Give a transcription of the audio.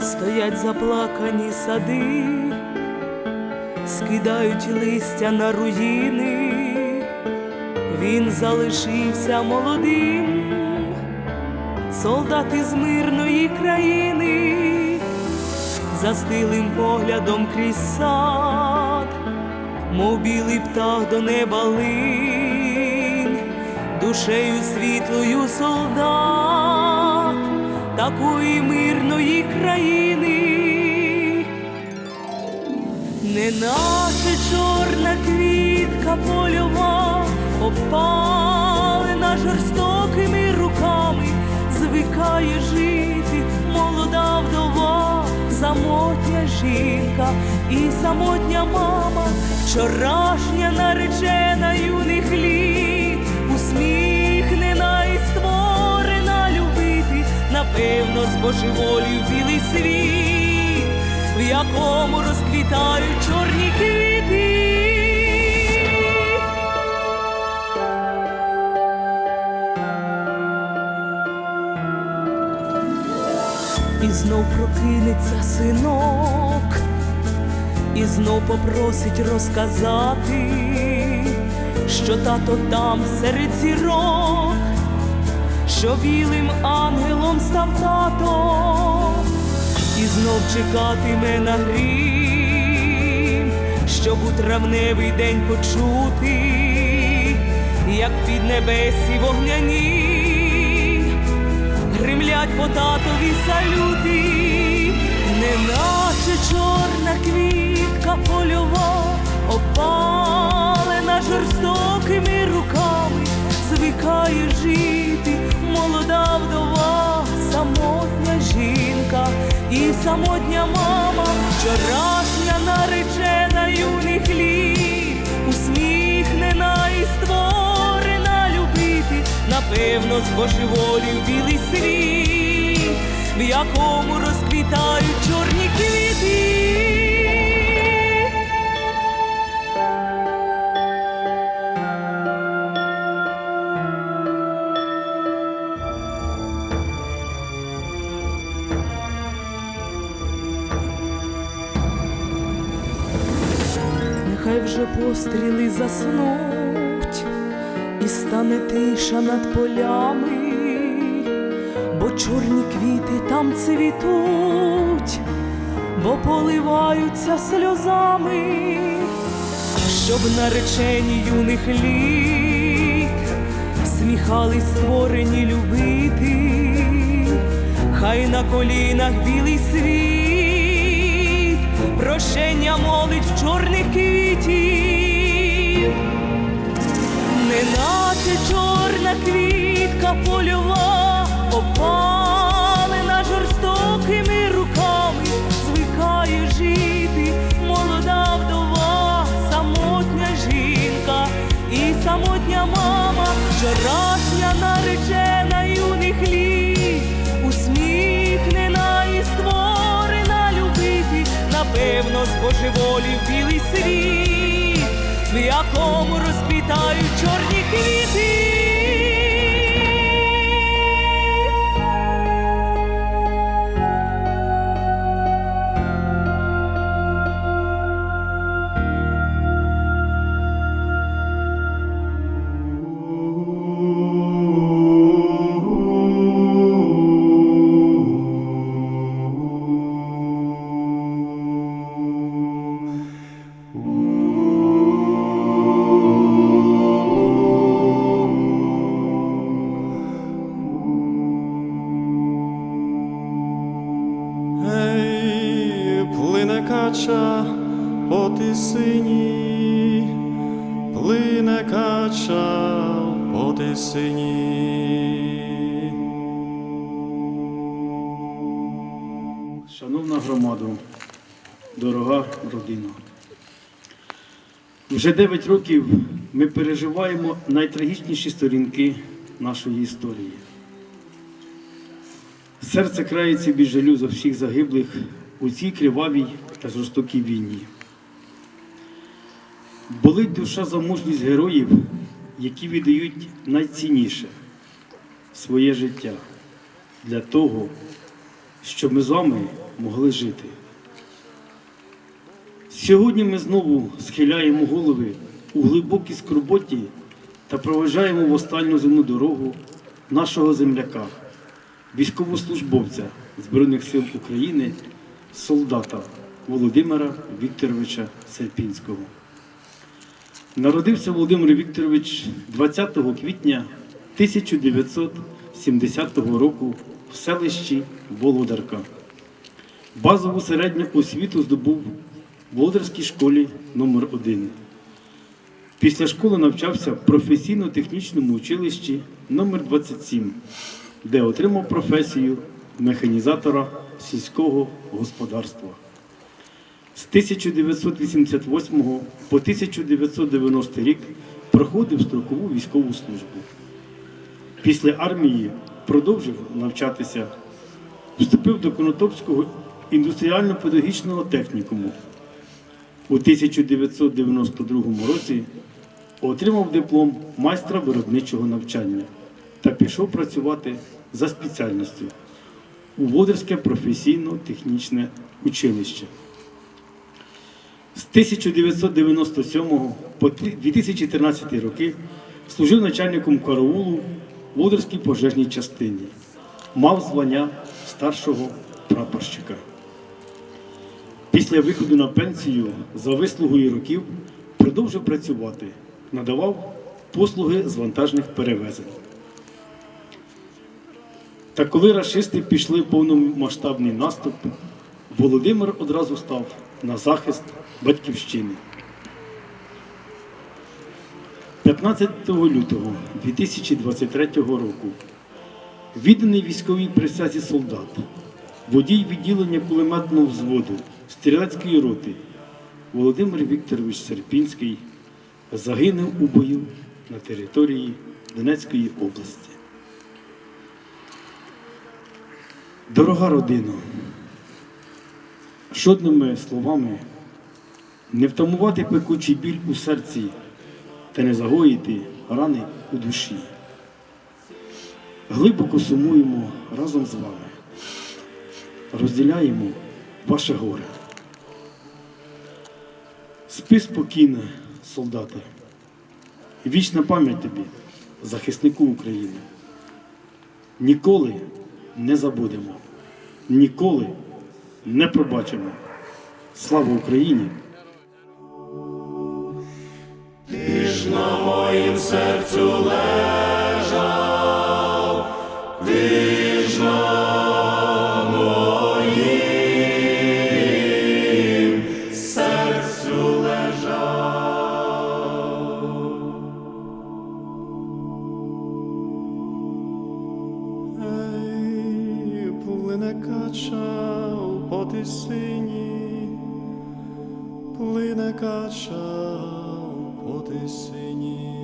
Стоять заплакані сади, скидають листя на руїни, він залишився молодим, солдат із мирної країни, застилим поглядом крізь сад, мов білий птах до неба линь, душею світлою солдат такої мирної країни, неначе чорна квітка польова, опалена жорстокими руками, звикає жити молода вдова, самотня жінка і самотня мама, вчорашня наречена юних літ, усміхнена і створена любити, напевно, збожеволів білий світ, в якому розквітають чорні квіти. Знов прокинеться синок, і знов попросить розказати, що тато там серед зірок, що білим ангелом став тато, і знов чекатиме на грім, щоб у травневий день почути, як під небесі вогняні гримлять по татові салюти, неначе чорна квітка польова, опалена жорстокими руками, звикає жити молода вдова, самотня жінка і самотня мама, вчорашня наречена напевно, збожеволів білий світ, в якому розквітають чорні квіти. Нехай вже постріли заснуть, стане тиша над полями, бо чорні квіти там цвітуть, бо поливаються сльозами, щоб наречені юних літ сміхались створені любити, хай на колінах білий світ, прощення молить в чорних квітів неначе чорна квітка польова, опалена жорстокими руками, звикає жити молода вдова, самотня жінка і самотня мама, вчорашня наречена юних літ, усміхнена і створена любити, напевно, збожеволів білий світ в якому розквітають Громада, дорога родина. Вже 9 років ми переживаємо найтрагічніші сторінки нашої історії. Серце крається від жалю за всіх загиблих у цій кривавій та жорстокій війні. Болить душа за мужність героїв, які віддають найцінніше своє життя для того, щоб ми з вами могли жити. Сьогодні ми знову схиляємо голови у глибокій скорботі та проважаємо в останню земну дорогу нашого земляка, військовослужбовця Збройних сил України, солдата Володимира Вікторовича Серпінського. Народився Володимир Вікторович 20 квітня 1970 року в селищі Володарка. Базову середню освіту здобув в Володарській школі номер 1 Після школи навчався в професійно-технічному училищі номер 27 де отримав професію механізатора сільського господарства. З 1988 по 1990 рік проходив строкову військову службу. Після армії продовжив навчатися, вступив до Конотопського індустріально-педагогічного технікуму. У 1992 році отримав диплом майстра виробничого навчання та пішов працювати за спеціальністю у Водерське професійно-технічне училище. З 1997 по 2013 роки служив начальником караулу в пожежній частині. Мав звання старшого прапорщика. Після виходу на пенсію за вислугою років продовжив працювати, надавав послуги з вантажних перевезень. Та коли рашисти пішли в повномасштабний наступ, Володимир одразу став на захист батьківщини. 15 лютого 2023 року відданий військовій присязі солдат, водій відділення кулеметного взводу стрілецької роти Володимир Вікторович Серпінський загинув у бою на території Донецької області. Дорога родина, жодними словами не втамувати пекучий біль у серці та не загоїти рани у душі. Глибоко сумуємо разом з вами, розділяємо ваше горе. Спи спокійно, солдати, вічна пам'ять тобі, захиснику України. Ніколи не забудемо, ніколи не пробачимо. Слава Україні! Моїм серцю лежав, на моїм серцю лежав. Ей, плине кача у потисині, плине кача у потисині.